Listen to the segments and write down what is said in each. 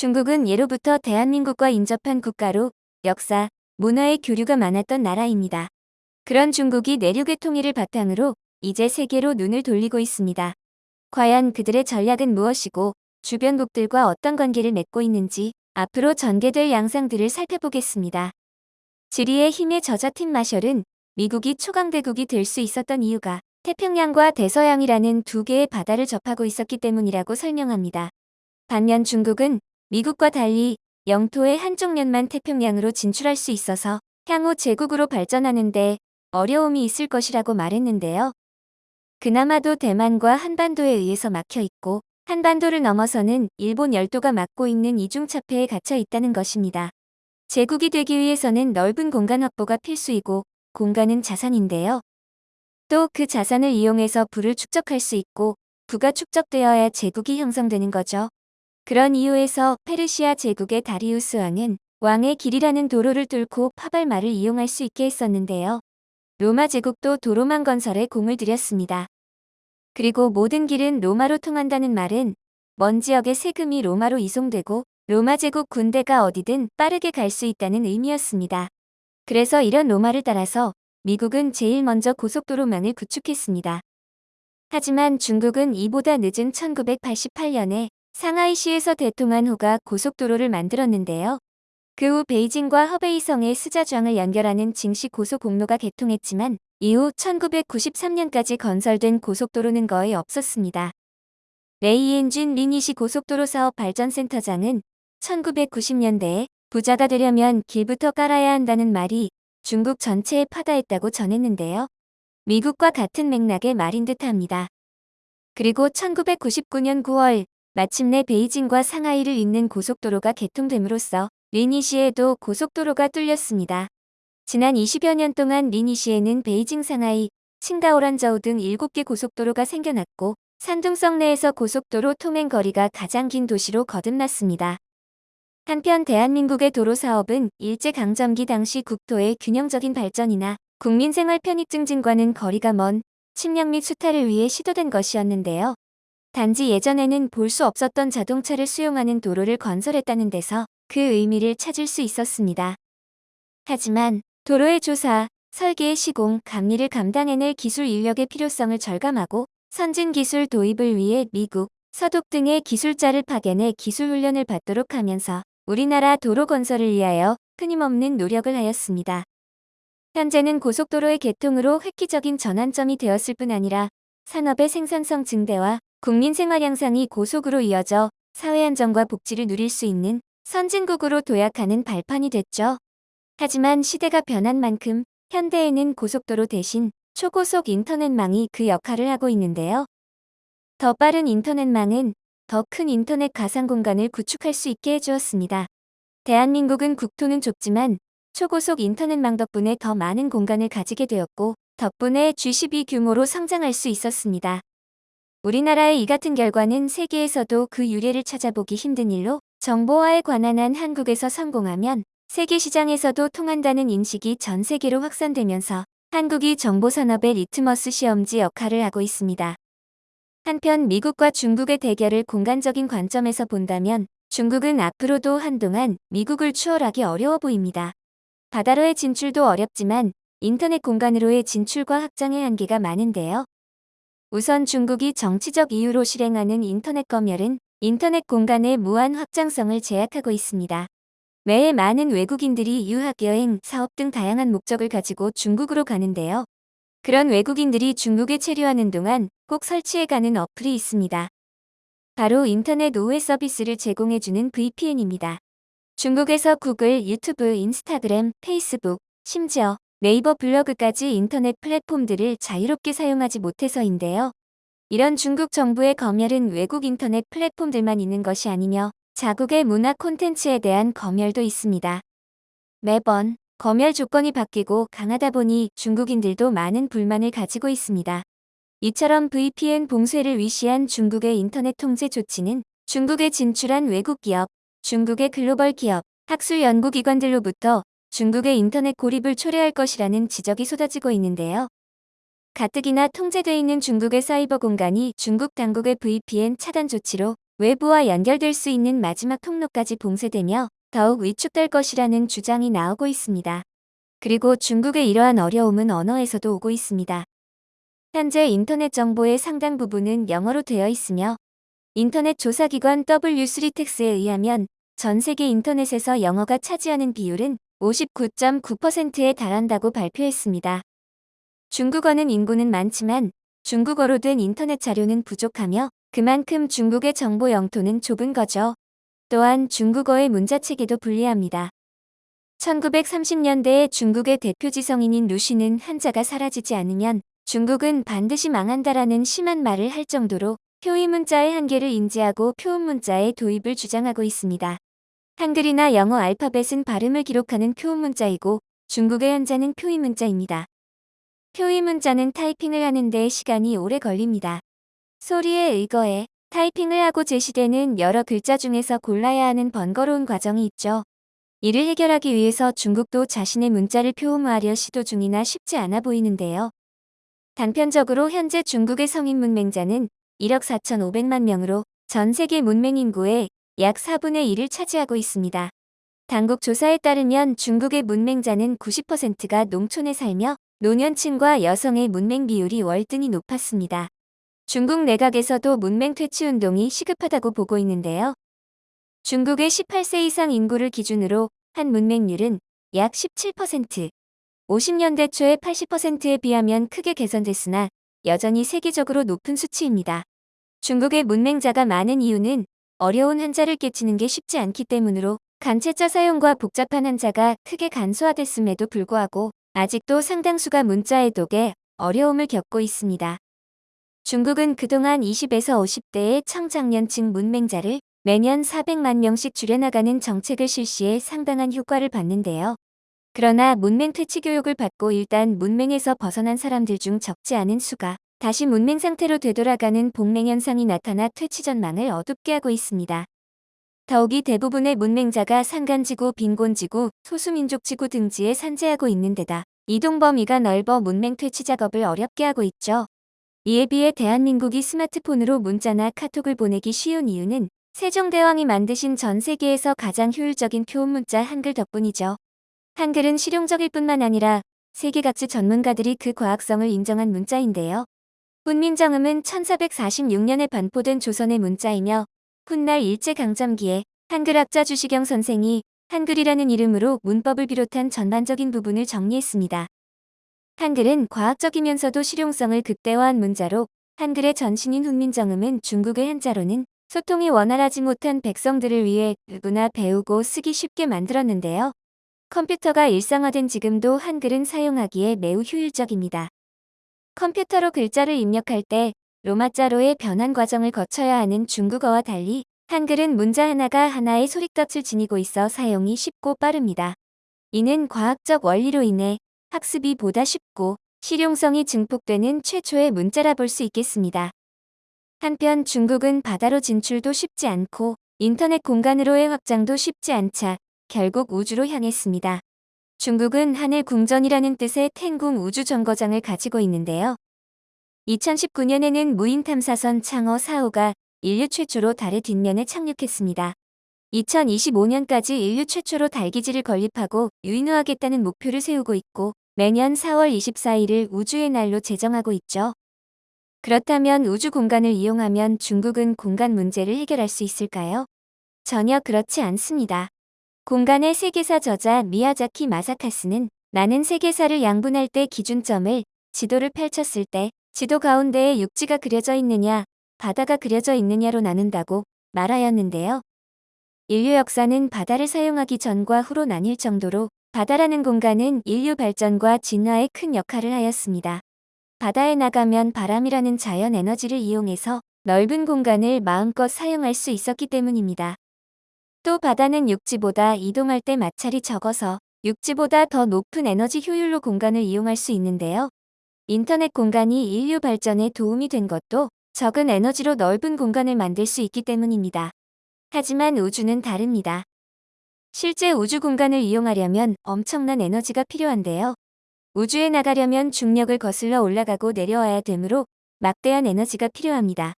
중국은 예로부터 대한민국과 인접한 국가로 역사, 문화의 교류가 많았던 나라입니다. 그런 중국이 내륙의 통일을 바탕으로 이제 세계로 눈을 돌리고 있습니다. 과연 그들의 전략은 무엇이고 주변국들과 어떤 관계를 맺고 있는지 앞으로 전개될 양상들을 살펴보겠습니다. 지리의 힘에 젖어 팀 마셜은 미국이 초강대국이 될 수 있었던 이유가 태평양과 대서양이라는 두 개의 바다를 접하고 있었기 때문이라고 설명합니다. 반면 중국은 미국과 달리 영토의 한쪽 면만 태평양으로 진출할 수 있어서 향후 제국으로 발전하는데 어려움이 있을 것이라고 말했는데요. 그나마도 대만과 한반도에 의해서 막혀 있고 한반도를 넘어서는 일본 열도가 막고 있는 이중차폐에 갇혀 있다는 것입니다. 제국이 되기 위해서는 넓은 공간 확보가 필수이고 공간은 자산인데요. 또 그 자산을 이용해서 부를 축적할 수 있고 부가 축적되어야 제국이 형성되는 거죠. 그런 이유에서 페르시아 제국의 다리우스 왕은 왕의 길이라는 도로를 뚫고 파발마를 이용할 수 있게 했었는데요. 로마 제국도 도로망 건설에 공을 들였습니다. 그리고 모든 길은 로마로 통한다는 말은 먼 지역의 세금이 로마로 이송되고 로마 제국 군대가 어디든 빠르게 갈 수 있다는 의미였습니다. 그래서 이런 로마를 따라서 미국은 제일 먼저 고속도로망을 구축했습니다. 하지만 중국은 이보다 늦은 1988년에 상하이시에서 대통한 호가 고속도로를 만들었는데요. 그 후 베이징과 허베이성의 스자주항을 연결하는 징시 고속공로가 개통했지만 이후 1993년까지 건설된 고속도로는 거의 없었습니다. 레이엔진 리니시 고속도로 사업 발전센터장은 1990년대에 부자가 되려면 길부터 깔아야 한다는 말이 중국 전체에 파다했다고 전했는데요. 미국과 같은 맥락의 말인 듯 합니다. 그리고 1999년 9월 마침내 베이징과 상하이를 잇는 고속도로가 개통됨으로써 리니시에도 고속도로가 뚫렸습니다. 지난 20여 년 동안 리니시에는 베이징 상하이, 칭다오란저우 등 7개 고속도로가 생겨났고 산둥성 내에서 고속도로 통행 거리가 가장 긴 도시로 거듭났습니다. 한편 대한민국의 도로 사업은 일제강점기 당시 국토의 균형적인 발전이나 국민 생활 편익 증진과는 거리가 먼 침략 및 수탈을 위해 시도된 것이었는데요. 단지 예전에는 볼 수 없었던 자동차를 수용하는 도로를 건설했다는 데서 그 의미를 찾을 수 있었습니다. 하지만 도로의 조사, 설계의 시공, 감리를 감당해낼 기술 인력의 필요성을 절감하고 선진 기술 도입을 위해 미국, 서독 등의 기술자를 파견해 기술 훈련을 받도록 하면서 우리나라 도로 건설을 위하여 끊임없는 노력을 하였습니다. 현재는 고속도로의 개통으로 획기적인 전환점이 되었을 뿐 아니라 산업의 생산성 증대와 국민 생활 향상이 고속으로 이어져 사회 안정과 복지를 누릴 수 있는 선진국으로 도약하는 발판이 됐죠. 하지만 시대가 변한 만큼 현대에는 고속도로 대신 초고속 인터넷망이 그 역할을 하고 있는데요. 더 빠른 인터넷망은 더 큰 인터넷 가상 공간을 구축할 수 있게 해주었습니다. 대한민국은 국토는 좁지만 초고속 인터넷망 덕분에 더 많은 공간을 가지게 되었고 덕분에 G12 규모로 성장할 수 있었습니다. 우리나라의 이 같은 결과는 세계에서도 그 유래를 찾아보기 힘든 일로 정보화에 관한 한 한국에서 성공하면 세계 시장에서도 통한다는 인식이 전 세계로 확산되면서 한국이 정보산업의 리트머스 시험지 역할을 하고 있습니다. 한편 미국과 중국의 대결을 공간적인 관점에서 본다면 중국은 앞으로도 한동안 미국을 추월하기 어려워 보입니다. 바다로의 진출도 어렵지만 인터넷 공간으로의 진출과 확장의 한계가 많은데요. 우선 중국이 정치적 이유로 실행하는 인터넷 검열은 인터넷 공간의 무한 확장성을 제약하고 있습니다. 매해 많은 외국인들이 유학, 여행, 사업 등 다양한 목적을 가지고 중국으로 가는데요. 그런 외국인들이 중국에 체류하는 동안 꼭 설치해가는 어플이 있습니다. 바로 인터넷 우회 서비스를 제공해주는 VPN입니다. 중국에서 구글, 유튜브, 인스타그램, 페이스북, 심지어 네이버 블로그까지 인터넷 플랫폼들을 자유롭게 사용하지 못해서인데요. 이런 중국 정부의 검열은 외국 인터넷 플랫폼들만 있는 것이 아니며 자국의 문화 콘텐츠에 대한 검열도 있습니다. 매번 검열 조건이 바뀌고 강하다 보니 중국인들도 많은 불만을 가지고 있습니다. 이처럼 VPN 봉쇄를 위시한 중국의 인터넷 통제 조치는 중국에 진출한 외국 기업, 중국의 글로벌 기업, 학술 연구기관들로부터 중국의 인터넷 고립을 초래할 것이라는 지적이 쏟아지고 있는데요. 가뜩이나 통제돼 있는 중국의 사이버 공간이 중국 당국의 VPN 차단 조치로 외부와 연결될 수 있는 마지막 통로까지 봉쇄되며 더욱 위축될 것이라는 주장이 나오고 있습니다. 그리고 중국의 이러한 어려움은 언어에서도 오고 있습니다. 현재 인터넷 정보의 상당 부분은 영어로 되어 있으며 인터넷 조사기관 W3tex에 의하면 전 세계 인터넷에서 영어가 차지하는 비율은 59.9%에 달한다고 발표했습니다. 중국어는 인구는 많지만 중국어로 된 인터넷 자료는 부족하며 그만큼 중국의 정보 영토는 좁은 거죠. 또한 중국어의 문자 체계도 불리합니다. 1930년대에 중국의 대표 지성인인 루시는 한자가 사라지지 않으면 중국은 반드시 망한다라는 심한 말을 할 정도로 표의 문자의 한계를 인지하고 표음 문자의 도입을 주장하고 있습니다. 한글이나 영어 알파벳은 발음을 기록하는 표음 문자이고 중국의 한자는 표의 문자입니다. 표의 문자는 타이핑을 하는데 시간이 오래 걸립니다. 소리에 의거해 타이핑을 하고 제시되는 여러 글자 중에서 골라야 하는 번거로운 과정이 있죠. 이를 해결하기 위해서 중국도 자신의 문자를 표음화하려 시도 중이나 쉽지 않아 보이는데요. 단편적으로 현재 중국의 성인 문맹자는 1억 4,500만 명으로 전 세계 문맹 인구의 약 4분의 1을 차지하고 있습니다. 당국 조사에 따르면 중국의 문맹자는 90%가 농촌에 살며 노년층과 여성의 문맹 비율이 월등히 높았습니다. 중국 내각에서도 문맹 퇴치 운동이 시급하다고 보고 있는데요. 중국의 18세 이상 인구를 기준으로 한 문맹률은 약 17%, 50년대 초의 80%에 비하면 크게 개선됐으나 여전히 세계적으로 높은 수치입니다. 중국의 문맹자가 많은 이유는 어려운 한자를 깨치는 게 쉽지 않기 때문으로 간체자 사용과 복잡한 한자가 크게 간소화됐음에도 불구하고 아직도 상당수가 문자의 독에 어려움을 겪고 있습니다. 중국은 그동안 20에서 50대의 청장년층 문맹자를 매년 400만 명씩 줄여나가는 정책을 실시해 상당한 효과를 봤는데요. 그러나 문맹 퇴치 교육을 받고 일단 문맹에서 벗어난 사람들 중 적지 않은 수가 다시 문맹 상태로 되돌아가는 복맹 현상이 나타나 퇴치 전망을 어둡게 하고 있습니다. 더욱이 대부분의 문맹자가 산간지구, 빈곤지구, 소수민족지구 등지에 산재하고 있는 데다 이동 범위가 넓어 문맹 퇴치 작업을 어렵게 하고 있죠. 이에 비해 대한민국이 스마트폰으로 문자나 카톡을 보내기 쉬운 이유는 세종대왕이 만드신 전 세계에서 가장 효율적인 표음 문자 한글 덕분이죠. 한글은 실용적일 뿐만 아니라 세계 각지 전문가들이 그 과학성을 인정한 문자인데요. 훈민정음은 1446년에 반포된 조선의 문자이며 훗날 일제강점기에 한글학자 주시경 선생이 한글이라는 이름으로 문법을 비롯한 전반적인 부분을 정리했습니다. 한글은 과학적이면서도 실용성을 극대화한 문자로 한글의 전신인 훈민정음은 중국의 한자로는 소통이 원활하지 못한 백성들을 위해 누구나 배우고 쓰기 쉽게 만들었는데요. 컴퓨터가 일상화된 지금도 한글은 사용하기에 매우 효율적입니다. 컴퓨터로 글자를 입력할 때 로마자로의 변환 과정을 거쳐야 하는 중국어와 달리 한글은 문자 하나가 하나의 소리값을 지니고 있어 사용이 쉽고 빠릅니다. 이는 과학적 원리로 인해 학습이 보다 쉽고 실용성이 증폭되는 최초의 문자라 볼 수 있겠습니다. 한편 중국은 바다로 진출도 쉽지 않고 인터넷 공간으로의 확장도 쉽지 않자 결국 우주로 향했습니다. 중국은 하늘 궁전이라는 뜻의 텐궁 우주 정거장을 가지고 있는데요. 2019년에는 무인 탐사선 창어 4호가 인류 최초로 달의 뒷면에 착륙했습니다. 2025년까지 인류 최초로 달기지를 건립하고 유인화하겠다는 목표를 세우고 있고 매년 4월 24일을 우주의 날로 제정하고 있죠. 그렇다면 우주 공간을 이용하면 중국은 공간 문제를 해결할 수 있을까요? 전혀 그렇지 않습니다. 공간의 세계사 저자 미야자키 마사카스는 나는 세계사를 양분할 때 기준점을 지도를 펼쳤을 때 지도 가운데에 육지가 그려져 있느냐, 바다가 그려져 있느냐로 나눈다고 말하였는데요. 인류 역사는 바다를 사용하기 전과 후로 나뉠 정도로 바다라는 공간은 인류 발전과 진화에 큰 역할을 하였습니다. 바다에 나가면 바람이라는 자연 에너지를 이용해서 넓은 공간을 마음껏 사용할 수 있었기 때문입니다. 또 바다는 육지보다 이동할 때 마찰이 적어서 육지보다 더 높은 에너지 효율로 공간을 이용할 수 있는데요. 인터넷 공간이 인류 발전에 도움이 된 것도 적은 에너지로 넓은 공간을 만들 수 있기 때문입니다. 하지만 우주는 다릅니다. 실제 우주 공간을 이용하려면 엄청난 에너지가 필요한데요. 우주에 나가려면 중력을 거슬러 올라가고 내려와야 되므로 막대한 에너지가 필요합니다.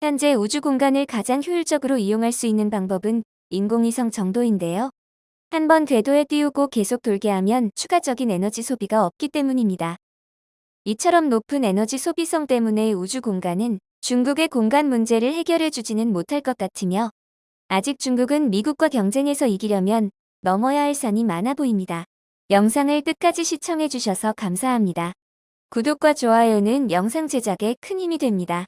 현재 우주 공간을 가장 효율적으로 이용할 수 있는 방법은 인공위성 정도인데요. 한 번 궤도에 띄우고 계속 돌게 하면 추가적인 에너지 소비가 없기 때문입니다. 이처럼 높은 에너지 소비성 때문에 우주 공간은 중국의 공간 문제를 해결해 주지는 못할 것 같으며 아직 중국은 미국과 경쟁해서 이기려면 넘어야 할 산이 많아 보입니다. 영상을 끝까지 시청해 주셔서 감사합니다. 구독과 좋아요는 영상 제작에 큰 힘이 됩니다.